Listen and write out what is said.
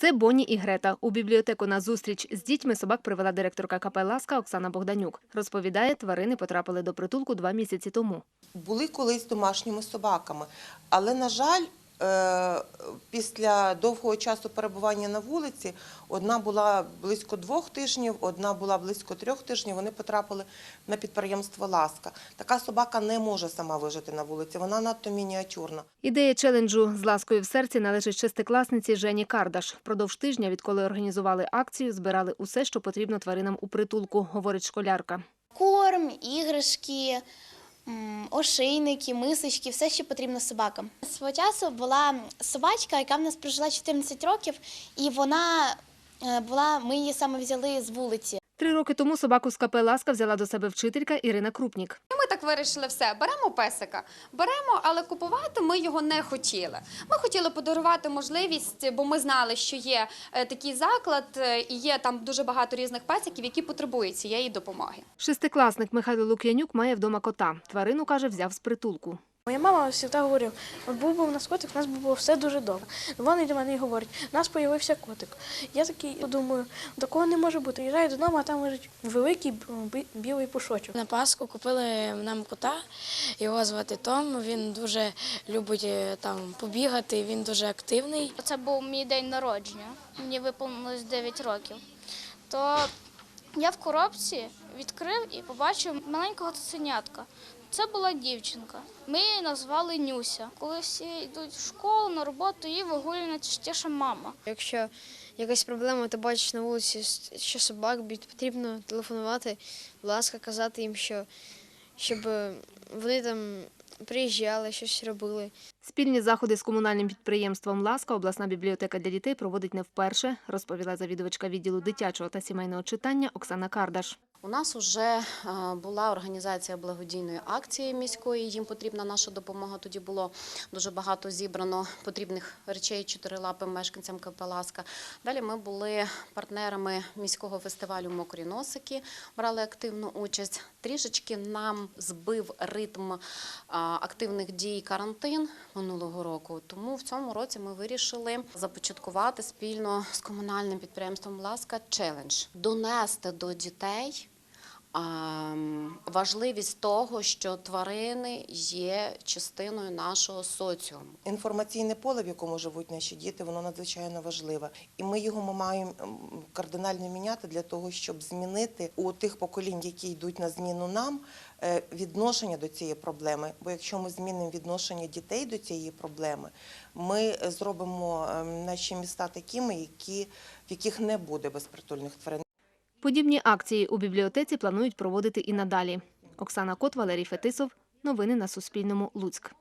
Це Бонні і Грета. У бібліотеку на зустріч з дітьми собак привела директорка КП «Ласка» Оксана Богданюк. Розповідає, тварини потрапили до притулку два місяці тому. були колись домашніми собаками. Але, на жаль, після довгого часу перебування на вулиці одна була близько двох тижнів, одна була близько трьох тижнів. Вони потрапили на підприємство Ласка. Така собака не може сама вижити на вулиці, вона надто мініатюрна. Ідея челенджу з ласкою в серці належить шестикласниці Жені Кардаш. Впродовж тижня, відколи організували акцію, збирали усе, що потрібно тваринам у притулку, говорить школярка. корм, іграшки, м, ошейники, мисочки, все, що потрібно собакам. Свого часу була собачка, яка в нас прожила 14 років, і вона е, була, ми її саме взяли з вулиці. Три роки тому собаку з КП «Ласка» взяла до себе вчителька Ірина Крупнік. Ми так вирішили все. Беремо песика, беремо, але купувати ми його не хотіли. Ми хотіли подарувати можливість, бо ми знали, що є е, такий заклад, е, і є там дуже багато різних песиків, які потребують цієї допомоги. Шестикласник Михайло Лук'янюк має вдома кота. Тварину, каже, взяв з притулку. Моя мама завжди говорила, от був би у нас котик, у нас було все дуже добре. Вони до мене і говорять, у нас з'явився котик. Я такий думаю, такого не може бути. Їжджаю додому, а там лежить великий білий пушочок. На Пасху купили нам кота, його звати Том. Він дуже любить е, там побігати, він дуже активний. Це був мій день народження, мені виповнилось 9 років. То я в коробці відкрив і побачив маленького цуценятка. Це була дівчинка. Ми її назвали Нюся. Коли всі йдуть в школу, на роботу, її вигулює найчастіше мама. Якщо якась проблема, ти бачиш на вулиці, що собак потрібно телефонувати, будь ласка, казати їм, що щоб вони там приїжджали, щось робили. Спільні заходи з комунальним підприємством «Ласка» обласна бібліотека для дітей проводить не вперше, розповіла завідувачка відділу дитячого та сімейного читання Оксана Кардаш. У нас вже була організація благодійної акції міської. Їм потрібна наша допомога. Тоді було дуже багато зібрано потрібних речей чотирилапим мешканцям КП «Ласка». Далі ми були партнерами міського фестивалю Мокрі носики, брали активну участь. Трішечки нам збив ритм активних дій карантин минулого року. Тому в цьому році ми вирішили започаткувати спільно з комунальним підприємством Ласка челендж донести до дітей. Важливість того, що тварини є частиною нашого соціуму. Інформаційне поле, в якому живуть наші діти, воно надзвичайно важливе. І ми його маємо кардинально міняти для того, щоб змінити у тих поколінь, які йдуть на зміну нам, е, відношення до цієї проблеми. Бо якщо ми змінимо відношення дітей до цієї проблеми, ми зробимо ем, наші міста такими, які, в яких не буде безпритульних тварин. Подібні акції у бібліотеці планують проводити і надалі. Оксана Кот, Валерій Фетисов. Новини на Суспільному. Луцьк.